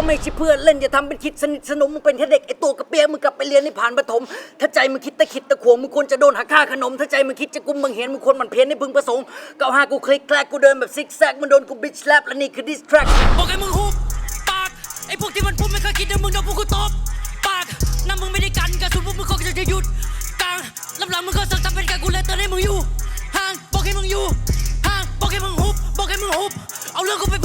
ก็ไม่ชิพื่อนเล่นอย่าทำเป็นคิดสนิทสนมมึงเป็นแค่เด็กไอตัวกระเปียกมึงกลับไปเรียนในผ่านประถมถ้าใจมึงคิดตะขิดตะขวงมึงควรจะโดนหักค่าขนม ถ้าใจมึงคิดจะกุมมึงเห็นมึงควรมันเพี้ยนให้พึงประสงค์เก้าห้ากูคลิกแคลกกูเดินแบบซิกแซกมันโดนกูบิชแลปและนี่คือดิสแทรกบอกให้มึงหุบปากไอ้พวกที่มันพูดไม่เคยคิดว่ามึงโดนพวกกูตบปากน้ำมึงไม่ได้กันกระสุนพวกมึงก็จะจะหยุดกลางลำหลังมึงก็สั่งทำเป็นการกูเลยเตือนให้มึงอยู่ห่างบอกให้มึงอยู่ห่างบอกให้มึงหุบบอกให้มึงหุบเอาเรื่องกูไป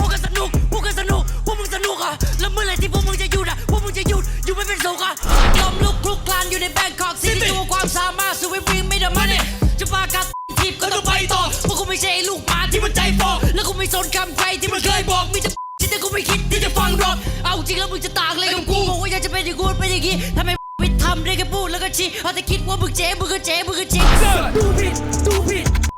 ไม่เป็นสุขอะยอมลุกคลุกคลานอยู่ในแบงคอกซิตี้ตัวความสามารถสู้ไอ้วิ่งไม่ได้มาเนี่ยจะปากัดทีบก็ต้องไปต่อพวกกูไม่ใช่ไอ้ลูกหมาที่มันใจฟอแล้วกูไม่สนคำใครที่มันเคยบอกมีแต่ที่แต่กูไม่คิดที่จะฟังหรอกเอาจริงแล้วมึงจะต่างอะไรกับกูบอกว่าอยากจะเป็นอย่างกูเป็นอย่างงี้ทำไมไม่ทำได้แค่พูดแล้วก็ชี้เอาแต่คิดว่ามึงเจ๊มึงก็เจ๊มึงก็เจ๊ดูผิดดูผิด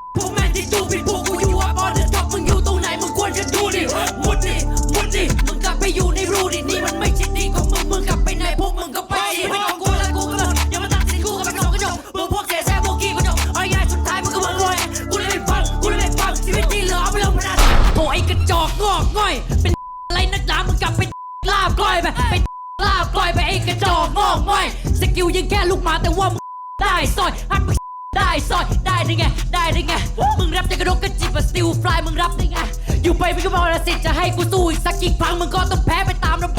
ง่อย เป็นอะไรนักหนามึงกลับไปลาบก้อยไปไปลาบก้อยไปไอ้กระจอกงอกง่อย สกิลยังแค่ลูกหมาแต่ว่ามึงได้ซอยฮักมึงได้ซอยได้ได้ไง ได้ได้ไง มึงรับจะกระโดดกระจิบสติลฟลายมึงรับได้ไง อยู่ไปมึงก็บอกละสิทธิ์จะให้กูสู้อีกสักกี่ครั้งมึงก็ต้องแพ้ไปตามระ